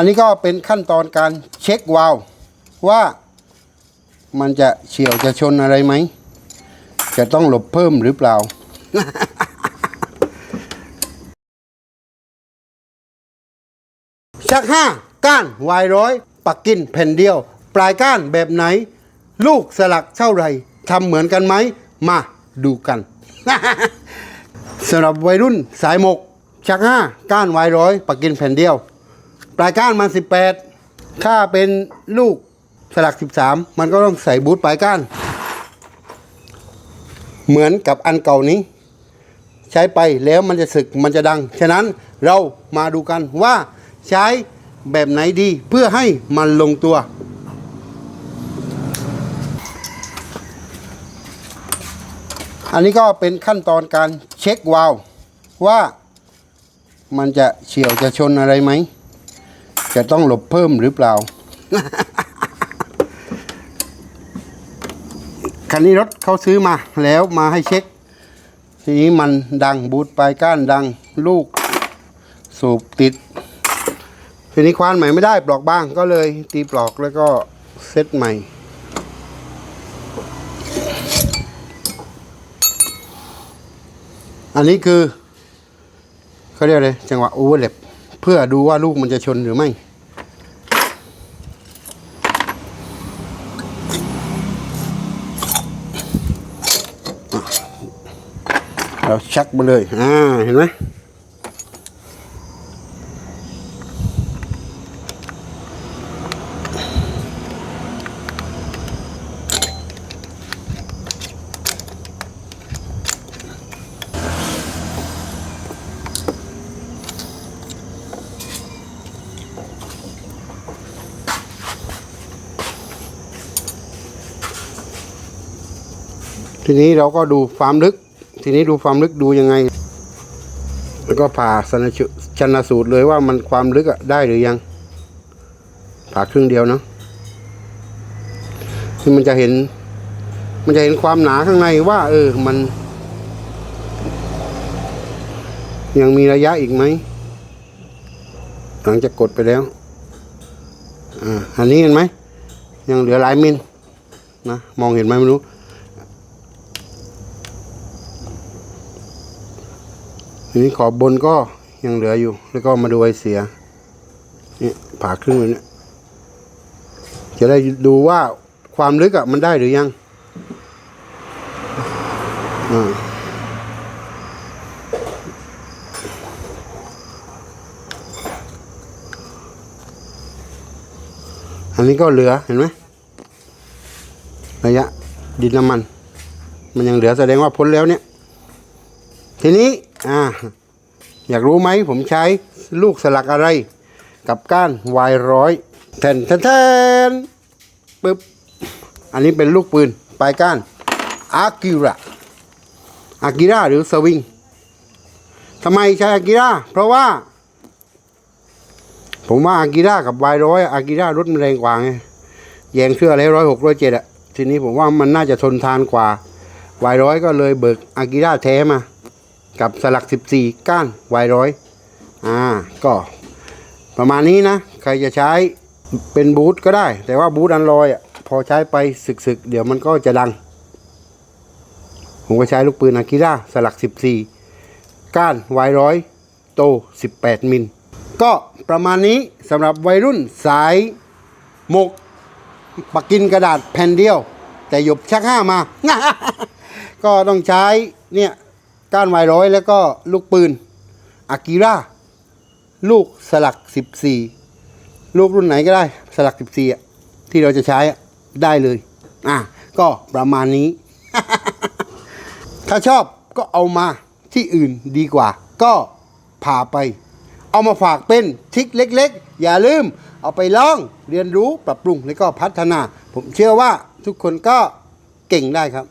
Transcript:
อันนี้ก็เป็นขั้นตอนการเช็ควาล์วว่ามันจะเฉียวจะชนอะไรไหม จะต้องหลบเพิ่มหรือเปล่า ชักห้าก้านวายร้อย ปักกินแผ่นเดียว ปลายก้านแบบไหน ลูกสลักเท่าไรทำเหมือนกันไหม มาดูกันสำหรับวัยรุ่นสายหมก ชักห้าก้านวายร้อย ปักกินแผ่นเดียว ปลายก้านมัน18ถ้าเป็นลูกสลัก13มันก็ต้องใส่บูทปลายก้าน เหมือนกับอันเก่านี้ ใช้ไปแล้วมันจะสึกมันจะดัง ฉะนั้นเรามาดูกันว่าใช้แบบไหนดีเพื่อให้มันลงตัว อันนี้ก็เป็นขั้นตอนการเช็ควาล์วว่ามันจะเฉียวจะชนอะไรไหม จะต้องหลบเพิ่มหรือเปล่า คันนี้รถเขาซื้อมาแล้วมาให้เช็ค ทีนี้มันดังบูทปลายก้านดังลูก สูบติด ทีนี้ควานใหม่ไม่ได้ปลอกบ้างก็เลย ตีปลอกแล้วก็เซตใหม่อันนี้คือเขาเรียกอะไรจังหวะโอเวอร์เลป เพื่อดูว่าลูกมันจะชนหรือไม่เราชักมาเลย อ่า เห็นไหม ทีนี้เราก็ดูความลึก ทีนี้ดูความลึกดูยังไง แล้วก็ผ่าสนชชนสูตรเลยว่ามันความลึกอะได้หรือยัง ผ่าครึ่งเดียวเนาะคือมันจะเห็น มันจะเห็นความหนาข้างในว่า เออ มัน ยังมีระยะอีกไหม หลังจากกดไปแล้วอ่าอันนี้เห็นไหม ยังเหลือหลายมิลนะ มองเห็นไหมไม่รู้ ทีนี้ขอบบนก็ยังเหลืออยู่ แล้วก็มาดูไอเสียนี่ผ่าครึ่งเลยเนี่ยจะได้ดูว่าความลึกอะมันได้หรือยังอันนี้ก็เหลือเห็นไหมระยะดินน้ำมัน มันยังเหลือแสดงว่าพ้นแล้วเนี่ย ทีนี้ อ่าอยากรู้ไหมผมใช้ลูกสลักอะไร กับก้านวายร้อยแทนแทนแทนปึ๊บอันนี้เป็นลูกปืนปลายก้านอากิระอากิระหรือสวิงทำไมใช้อากิระเพราะว่า ผมว่าอากิระกับวายร้อยอากิระรถมันแรงกว่าไงแยงเสื้อแล้วร้อยหกร้อยเจ็ดอะทีนี้ผมว่ามันน่าจะทนทานกว่าวายร้อยก็เลยเบิกอากิระแท้มา กับสลัก 14 ก้านวายร้อยอ่าก็ประมาณนี้นะ ใครจะใช้เป็นบูทก็ได้ แต่ว่าบูทอันลอยอะพอใช้ไปสึกๆ เดี๋ยวมันก็จะดัง ผมก็ใช้ลูกปืนอากิระสลัก 14 ก้านวายร้อยโต 18 มิล ก็ประมาณนี้สำหรับวัยรุ่นสายหมกปักกินกระดาษแผ่นเดียว แต่หยบชักห้ามา ก็ต้องใช้เนี่ย ก้านวายร้อยแล้วก็ลูกปืนอากิระลูกสลัก 14 ลูกรุ่นไหนก็ได้สลัก 14อะที่เราจะใช้อะได้เลย อะ ก็ประมาณนี้ ถ้าชอบก็เอามาที่อื่นดีกว่า ก็พาไป เอามาฝากเป็นทิกเล็ก ๆ อย่าลืม เอาไปลองเรียนรู้ปรับปรุงแล้วก็พัฒนา ผมเชื่อว่าทุกคนก็เก่งได้ครับ